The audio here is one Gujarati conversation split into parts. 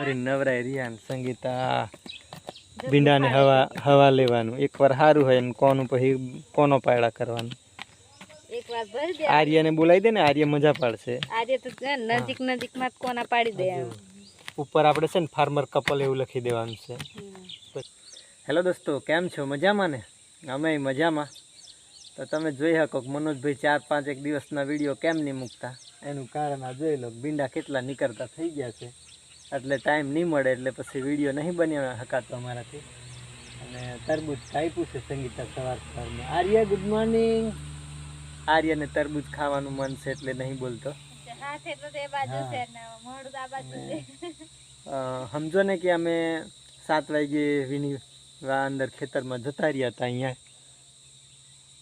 અરે નવરાય રિયાન સંગીતા ભીંડાને હવા હવા લેવાનું. એકવાર સારું હોય ને કોનું પછી કોનો પાયડા કરવાનું? આર્યને બોલાવી દે ને આર્ય મજા પાડશે. આજે તો નજીક નજીકમાં કોના પાડી દે ઉપર આપણે છે ને ફાર્મર કપલ એવું લખી દેવાનું છે. હેલો દોસ્તો કેમ છો? મજામાં ને? અમે મજામાં. તો તમે જોઈ શકો કે મનોજભાઈ ચાર પાંચ એક દિવસના વીડિયો કેમ નહીં મૂકતા? એનું કારણ આ જોઈ લો ભીંડા કેટલા નીકળતા થઈ ગયા છે. એટલે ટાઈમ નહીં મળે એટલે પછી વીડિયો નહીં બન્યો હકાતો અમારાથી. અને તરબૂજ કાપ્યું છે સંગીતા સવાર સવારમાં. આર્ય ગુડ મોર્નિંગ આર્યને તરબૂચ ખાવાનું મન છે એટલે નહીં બોલતો. સમજો ને કે અમે સાત વાગે વિની અંદર ખેતરમાં જતા રહ્યા હતા અહીંયા.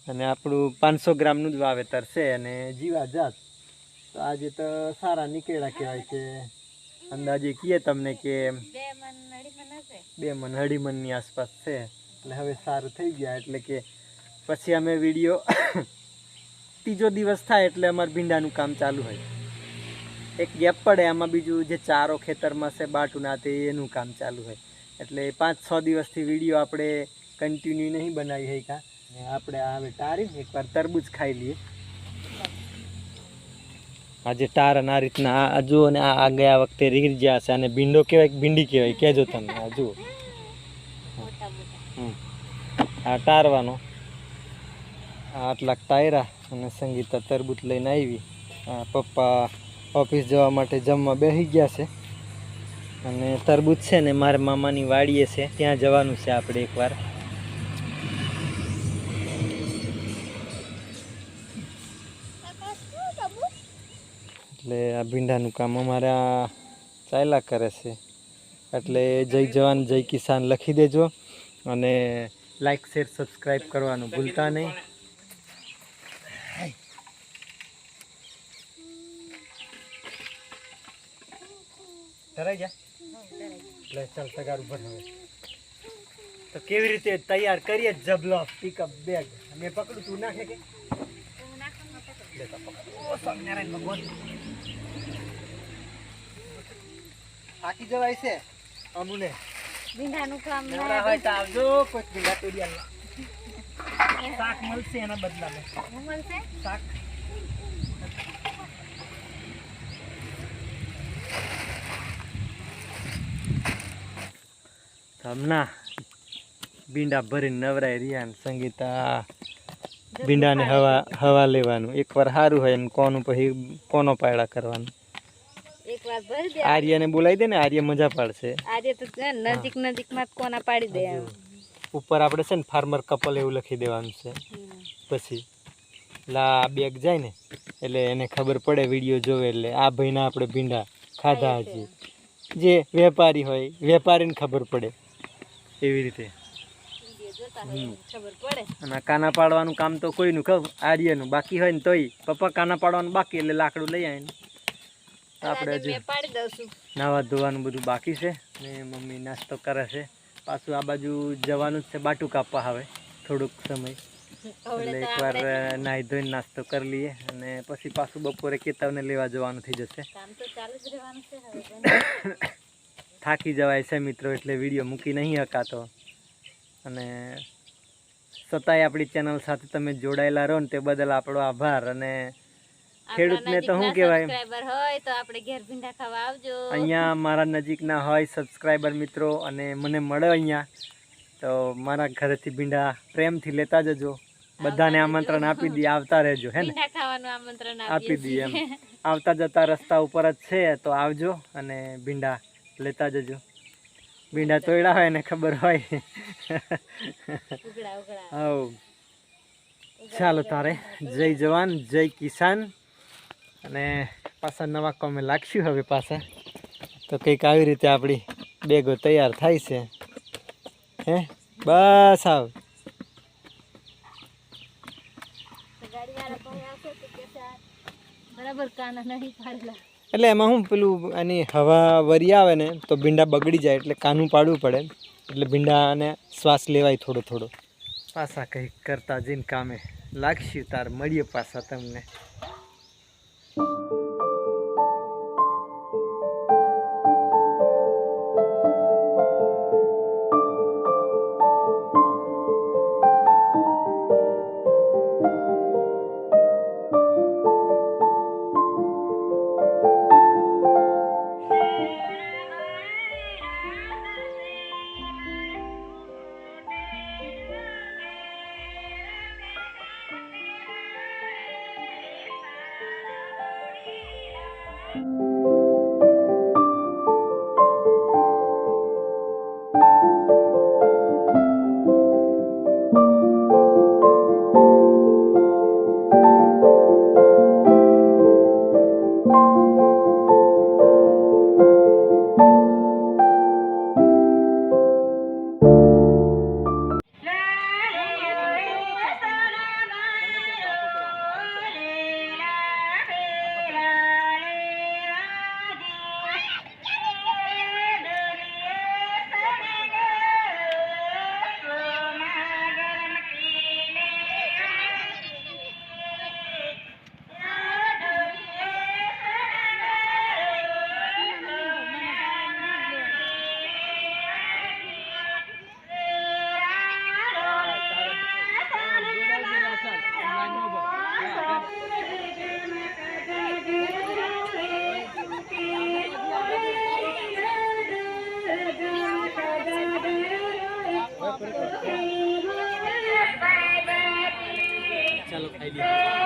અને આપણું પાંચસો ગ્રામનું જ વાવેતર છે અને જીવા જાત તો આજે તો સારા નીકળ્યા કહેવાય છે. અંદાજે કહીએ તમને કે બે મન નડી મન હશે. બે મન અઢી મનની આસપાસ છે. એટલે હવે સારું થઈ ગયા. એટલે કે પછી અમે વીડિયો ત્રીજો દિવસ થાય એટલે અમારે ભીંડાનું કામ ચાલુ હોય. એક ગેપ પડે આમાં બીજું જે ચારો ખેતરમાં છે બાટુના તે એનું કામ ચાલુ હોય. એટલે પાંચ છ દિવસથી વીડિયો આપણે કન્ટિન્યુ નહીં બનાવી હોય આપણે હવે ટારીને એકવાર તરબૂચ ખાઈ લઈએ. આજે ટાર અને આ રીતના આ- જુઓ અને આ ગયા વખતે રીર ગયા છે અને ભીંડો કહેવાય ભીંડી કહેવાય. કહેજો તમે આ જુઓ. આ ટારવાનો. આટલાક ટાયરા અને સંગીતા તરબૂચ લઈને આવી. પપ્પા ઓફિસ જવા માટે જમવા બેસી ગયા છે. અને તરબૂચ છે ને મારા મામાની વાડીએ છે. ત્યાં જવાનું છે આપણે એકવાર. એટલે આ ભીંડાનું કામ અમારા ચાલ્યા કરે છે. એટલે જય જવાન જય કિસાન લખી દેજો અને લાઈક શેર સબસ્ક્રાઈબ કરવાનું ભૂલતા નહીં. એટલે ચાલ તગાર હવે. તો કેવી રીતે તૈયાર કરીએ જબલો પિકઅપ બેગ મેં પકડું તું નાખે કે. ઓ સ્વામિનારાયણ ભગવાન. થાકી જવાય છે? અમુને. ભીંડાનું કામ ના હોય તો આવજો કોઈ ભીંડા તોડી આલો. શાક મળશે એના બદલામાં. મળશે? શાક. હમણાં ભીંડા ભરીને નવરાય રહ્યા ને સંગીતા. ભીંડાને હવા હવા લેવાનું. એકવાર સારું હોય ને કોનું પછી કોનો પાયડા કરવાનું? આર્યને બોલાવી દે ને આર્ય મજા પાડશે. આર્ય તો નજીક નજીકમાં કોના પાડી દે ઉપર આપણે છે ને ફાર્મર કપલ એવું લખી દેવાનું છે. પછી એટલે બેગ જાય ને એટલે એને ખબર પડે વીડિયો જોવે એટલે આ ભાઈના આપણે ભીંડા ખાધા હજી. જે વેપારી હોય વેપારીને ખબર પડે. એવી રીતે. ખબર અને કાના પાડવાનું કામ તો કોઈનું કહું આર્યનું. બાકી હોય ને તોય પપ્પા કાના પાડવાનું બાકી એટલે લાકડું લઈ આવે ને આપણે હજુ નાવા ધોવાનું બધું બાકી છે ને મમ્મી નાસ્તો કરે છે. પાછું આ બાજુ જવાનું જ છે બાટું કાપવા હવે થોડુંક સમય. એટલે એકવાર નાહી ધોઈને નાસ્તો કરી લઈએ અને પછી પાછું બપોરે કેતાવને લેવા જવાનું થઈ જશે. થાકી જવાય છે મિત્રો એટલે વીડિયો મૂકી નહીં હકાતો. અને સતાય આપણી ચેનલ સાથે તમે જોડાયેલા રહો ને તે બદલ આપણો આભાર અને ખેડૂતને તો શું કહેવાય? સબસ્ક્રાઇબર હોય તો આપણે ઘેર ભીંડા ખાવા આવજો. અહીંયા મારા નજીકના હોય સબસ્ક્રાઈબર મિત્રો અને મને મળે અહીંયા તો મારા ઘરેથી ભીંડા પ્રેમથી લેતા જજો. બધાને આમંત્રણ આપી દઈએ આવતા રહેજો હે ને? ખાવાનું આમંત્રણ આપી દઈએ એમ. આવતા જતા રસ્તા ઉપર જ છે તો આવજો અને ભીંડા લેતા જજો. ભીંડા તોડ્યા હોય ને ખબર હોય. હવ. ચાલો તારે. જય જવાન જય કિસાન. અને પાછા નવા કોમે લાગશું હવે પાછા. તો કંઈક આવી રીતે આપણી બેગો તૈયાર થાય છે. હે? બસ આવ. એટલે એમાં હું પેલું આની હવા વરી આવે ને તો ભીંડા બગડી જાય એટલે કાનું પાડવું પડે. એટલે ભીંડાને શ્વાસ લેવાય થોડો થોડો. પાછા કંઈક કરતા જઈને કામે લાગશું તાર મળીએ પાછા તમને. Thank you. id